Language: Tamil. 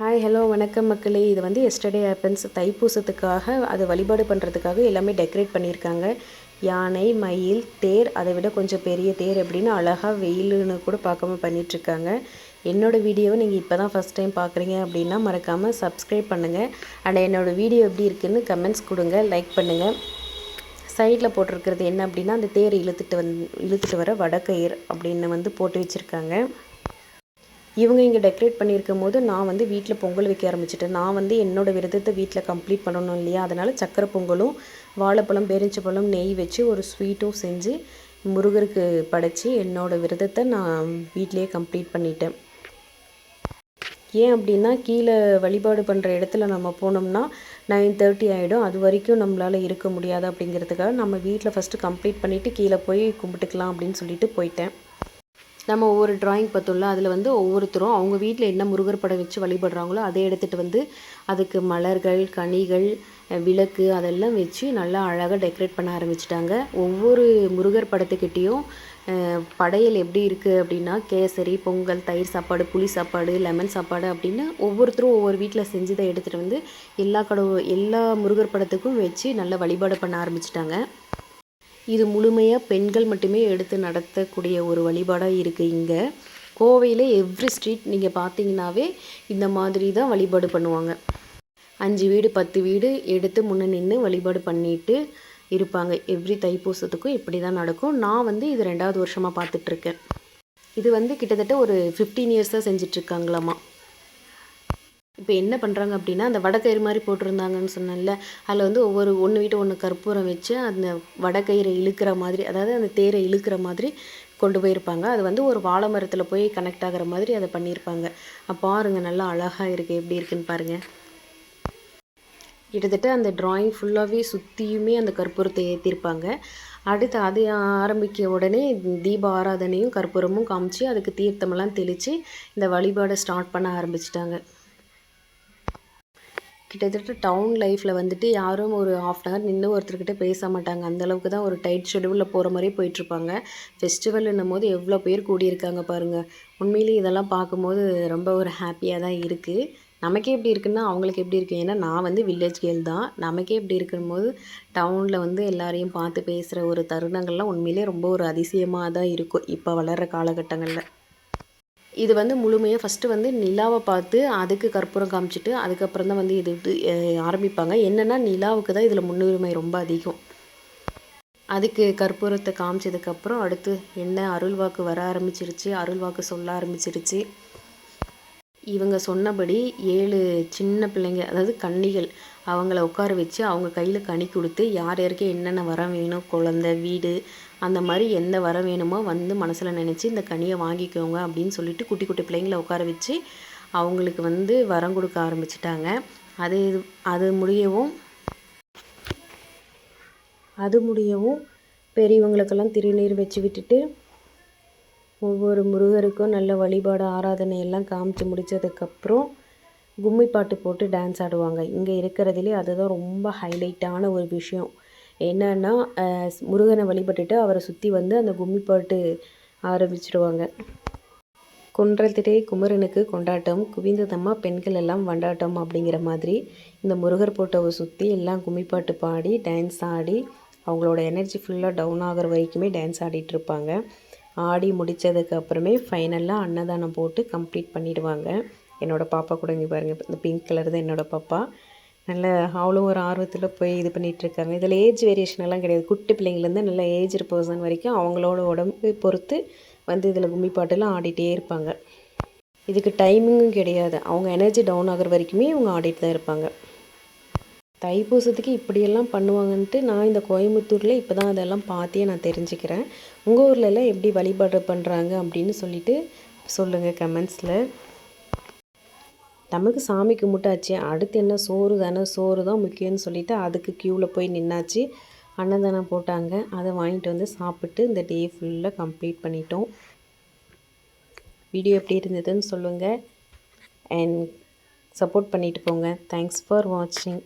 ஹாய் ஹலோ வணக்கம் மக்களே. இது வந்து எஸ்டர்டே ஆப்பன்ஸ் தைப்பூசத்துக்காக அது வழிபாடு பண்ணுறதுக்காக எல்லாமே டெக்கரேட் பண்ணியிருக்காங்க. யானை மயில் தேர் அதை விட கொஞ்சம் பெரிய தேர் அப்படின்னு அழகாக வெயிலுன்னு கூட பார்க்காம பண்ணிகிட்ருக்காங்க என்னோடய வீடியோவை நீங்கள் இப்போ தான் ஃபஸ்ட் டைம் பார்க்குறீங்க அப்படின்னா மறக்காமல் சப்ஸ்கிரைப் பண்ணுங்கள் அண்ட் என்னோடய வீடியோ எப்படி இருக்குதுன்னு கமெண்ட்ஸ் கொடுங்க லைக் பண்ணுங்கள் சைடில் போட்டிருக்கிறது என்ன அப்படின்னா அந்த தேர் இழுத்துட்டு வந் இழுத்துட்டு வர வடக்கயிர் அப்படின்னு வந்து போட்டு வச்சுருக்காங்க. இவங்க இங்கே டெக்கரேட் பண்ணியிருக்கும் போது நான் வந்து வீட்டில் பொங்கல் வைக்க ஆரம்பிச்சிட்டேன். நான் வந்து என்னோடய விரதத்தை வீட்டில் கம்ப்ளீட் பண்ணணும் இல்லையா? அதனால் சக்கரை பொங்கலும் வாழைப்பழம் பேரிஞ்சப்பழம் நெய் வச்சு ஒரு ஸ்வீட்டும் செஞ்சு முருகருக்கு படைச்சி என்னோடய விரதத்தை நான் வீட்டிலேயே கம்ப்ளீட் பண்ணிட்டேன். ஏன் அப்படின்னா கீழே வழிபாடு பண்ணுற இடத்துல நம்ம போனோம்னா நைன் தேர்ட்டி ஆகிடும் அது வரைக்கும் நம்மளால் இருக்க முடியாது அப்படிங்கிறதுக்காக நம்ம வீட்டில் ஃபஸ்ட்டு கம்ப்ளீட் பண்ணிவிட்டு கீழே போய் கும்பிட்டுக்கலாம் அப்படின்னு சொல்லிட்டு போயிட்டேன். நம்ம ஒவ்வொரு ட்ராயிங் பார்த்தோம்ல அதில் வந்து ஒவ்வொருத்தரும் அவங்க வீட்டில் என்ன முருகர் படம் வச்சு வழிபடுறாங்களோ அதை எடுத்துகிட்டு வந்து அதுக்கு மலர்கள் கனிகள் விளக்கு அதெல்லாம் வச்சு நல்லா அழகாக டெக்கரேட் பண்ண ஆரம்பிச்சிட்டாங்க. ஒவ்வொரு முருகர் படத்துக்கிட்டேயும் படையல் எப்படி இருக்குது அப்படின்னா கேசரி பொங்கல் தயிர் சாப்பாடு புளி சாப்பாடு லெமன் சாப்பாடு அப்படின்னு ஒவ்வொருத்தரும் ஒவ்வொரு வீட்டில் செஞ்சதை எடுத்துகிட்டு வந்து எல்லா கடவு எல்லா முருகர் படத்துக்கும் வச்சு நல்லா வழிபாடு பண்ண ஆரம்பிச்சிட்டாங்க. இது முழுமையாக பெண்கள் மட்டுமே எடுத்து நடத்தக்கூடிய ஒரு வழிபாடாக இருக்குது இங்கே. கோவையில் எவ்ரி ஸ்ட்ரீட் நீங்கள் பார்த்தீங்கன்னாவே இந்த மாதிரி தான் வழிபாடு பண்ணுவாங்க. அஞ்சு வீடு பத்து வீடு எடுத்து முன்னே நின்று வழிபாடு பண்ணிட்டு இருப்பாங்க. எவ்ரி தைப்பூசத்துக்கும் இப்படி தான் நடக்கும். நான் வந்து இது ரெண்டாவது வருஷமாக பார்த்துட்ருக்கேன் இது வந்து கிட்டத்தட்ட ஒரு ஃபிஃப்டீன் இயர்ஸாக செஞ்சிட்ருக்காங்களாம்மா இப்போ என்ன பண்ணுறாங்க அப்படின்னா அந்த வடக்கயிறு மாதிரி போட்டிருந்தாங்கன்னு சொன்னேன்ல. அதில் வந்து ஒவ்வொரு ஒன்று வீட்டு ஒன்று கற்பூரம் வச்சு அந்த வடக்கயிறை இழுக்கிற மாதிரி அதாவது அந்த தேரை இழுக்கிற மாதிரி கொண்டு போயிருப்பாங்க. அது வந்து ஒரு வாழை மரத்தில் போய் கனெக்ட் ஆகிற மாதிரி அதை பண்ணியிருப்பாங்க. பாருங்கள் நல்லா அழகாக இருக்குது எப்படி இருக்குன்னு பாருங்கள் கிட்டத்தட்ட அந்த ட்ராயிங் ஃபுல்லாகவே சுற்றியுமே அந்த கற்பூரத்தை ஏற்றிருப்பாங்க அடுத்து அது ஆரம்பிக்க உடனே தீப ஆராதனையும் கற்பூரமும் காமிச்சு அதுக்கு தீர்த்தமெல்லாம் தெளித்து இந்த வழிபாடை ஸ்டார்ட் பண்ண ஆரம்பிச்சிட்டாங்க. கிட்டத்தட்ட டவுன் லைஃப்பில் வந்துட்டு யாரும் ஒரு ஆஃப் அன் ஹவர் நின்று ஒருத்தர்கிட்ட பேச மாட்டாங்க. அந்தளவுக்கு தான் ஒரு டைட் ஷெடியூலில் போகிற மாதிரியே போயிட்டுருப்பாங்க. ஃபெஸ்டிவல்னும் போது எவ்வளோ பேர் கூடியிருக்காங்க பாருங்கள் உண்மையிலேயே இதெல்லாம் பார்க்கும்போது ரொம்ப ஒரு ஹாப்பியாக தான் இருக்குது நமக்கே எப்படி இருக்குன்னா அவங்களுக்கு எப்படி இருக்குது ஏன்னா நான் வந்து வில்லேஜ் கேர்ள் தான். நமக்கே எப்படி இருக்கும்போது டவுனில் வந்து எல்லாரையும் பார்த்து பேசுகிற ஒரு தருணங்கள்லாம் உண்மையிலே ரொம்ப ஒரு அதிசயமாக தான் இருக்கும். இப்போ வளர்கிற காலகட்டங்களில். இது வந்து முழுமையாக ஃபஸ்ட்டு வந்து நிலாவை பார்த்து அதுக்கு கற்பூரம் காமிச்சிட்டு அதுக்கப்புறம் தான் வந்து இது இது ஆரம்பிப்பாங்க. என்னென்னா நிலாவுக்கு தான் இதில் முன்னுரிமை ரொம்ப அதிகம். அதுக்கு கற்பூரத்தை காமிச்சதுக்கப்புறம் அடுத்து என்ன அருள்வாக்கு வர ஆரம்பிச்சிருச்சு அருள்வாக்கு சொல்ல ஆரம்பிச்சிருச்சு. இவங்க சொன்னபடி ஏழு சின்ன பிள்ளைங்க அதாவது கன்னிகள் அவங்கள உட்கார வச்சு அவங்க கையில் கனி கொடுத்து யார் யாருக்கு என்னென்ன வரம் வேணும் குழந்த வீடு அந்த மாதிரி எந்த வரம் வேணுமோ வந்து மனசில் நினச்சி இந்த கனியை வாங்கிக்கோங்க அப்படின்னு சொல்லிட்டு குட்டி குட்டி பிள்ளைங்கள உட்கார வச்சு அவங்களுக்கு வந்து வரம் கொடுக்க ஆரம்பிச்சிட்டாங்க. அது அது முடியவும் அது முடியவும் பெரியவங்களுக்கெல்லாம் திருநீர் வச்சு விட்டுட்டு ஒவ்வொரு முருகருக்கும் நல்ல வழிபாடு ஆராதனை எல்லாம் காமிச்சு முடித்ததுக்கப்புறம் கும்மி பாட்டு போட்டு டான்ஸ் ஆடுவாங்க. இங்கே இருக்கிறதுலே அதுதான் ரொம்ப ஹைலைட்டான ஒரு விஷயம். என்னன்னா முருகனை வழிபட்டுட்டு அவரை சுற்றி வந்து அந்த கும்மி பாட்டு ஆரம்பிச்சிடுவாங்க குன்றத்திலே குமரனுக்கு கொண்டாட்டம் குவிந்ததம்மா பெண்கள் எல்லாம் வண்டாட்டம் அப்படிங்கிற மாதிரி இந்த முருகர் போட்டோவை சுற்றி எல்லாம் கும்மிப்பாட்டு பாடி டான்ஸ் ஆடி அவங்களோட எனர்ஜி ஃபுல்லாக டவுன் ஆகிற வரைக்குமே டான்ஸ் ஆடிட்டு இருப்பாங்க. ஆடி முடித்ததுக்கு அப்புறமே ஃபைனலாக அன்னதானம் போட்டு கம்ப்ளீட் பண்ணிடுவாங்க. என்னோடய பாப்பா கூட இங்கே பாருங்கள் இந்த பிங்க் கலர் தான் என்னோடய பாப்பா. நல்ல அவ்வளோ ஒரு ஆர்வத்தில் போய் இது பண்ணிகிட்ருக்காங்க இதில் ஏஜ் வேரியேஷன் எல்லாம் கிடையாது. குட்டி பிள்ளைங்கலேருந்து நல்ல ஏஜ் பர்சன் வரைக்கும் அவங்களோட உடம்பு பொறுத்து வந்து இதில் கும்மி பாட்டெல்லாம் ஆடிட்டே இருப்பாங்க. இதுக்கு டைமிங்கும் கிடையாது. அவங்க எனர்ஜி டவுன் ஆகிற வரைக்குமே இவங்க ஆடிட்டு தான் இருப்பாங்க. தைப்பூசத்துக்கு இப்படியெல்லாம் பண்ணுவாங்கன்ட்டு நான் இந்த கோயம்புத்தூரில் இப்போ தான் அதெல்லாம் பார்த்தே நான் தெரிஞ்சுக்கிறேன். உங்கள் ஊரில் எல்லாம் எப்படி வழிபாடு பண்ணுறாங்க அப்படின்னு சொல்லிட்டு சொல்லுங்கள் கமெண்ட்ஸில். நமக்கு சாமி கும்பிட்டாச்சு. அடுத்து என்ன? சோறு தானே? சோறு தான் முக்கியம்னு சொல்லிவிட்டு அதுக்கு க்யூவில் போய் நின்னாச்சு. அன்னதானம் போட்டாங்க. அதை வாங்கிட்டு வந்து சாப்பிட்டு இந்த டே ஃபுல்லாக கம்ப்ளீட் பண்ணிட்டோம். வீடியோ எப்படி இருந்ததுன்னு சொல்லுங்கள் அண்ட் சப்போர்ட் பண்ணிட்டு போங்க. தேங்க்ஸ் ஃபார் வாட்சிங்